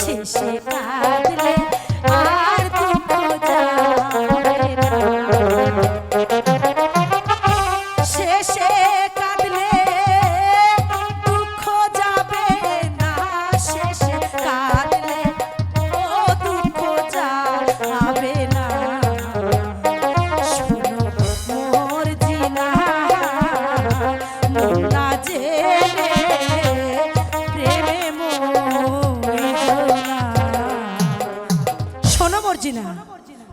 শেষে কাটলে 尝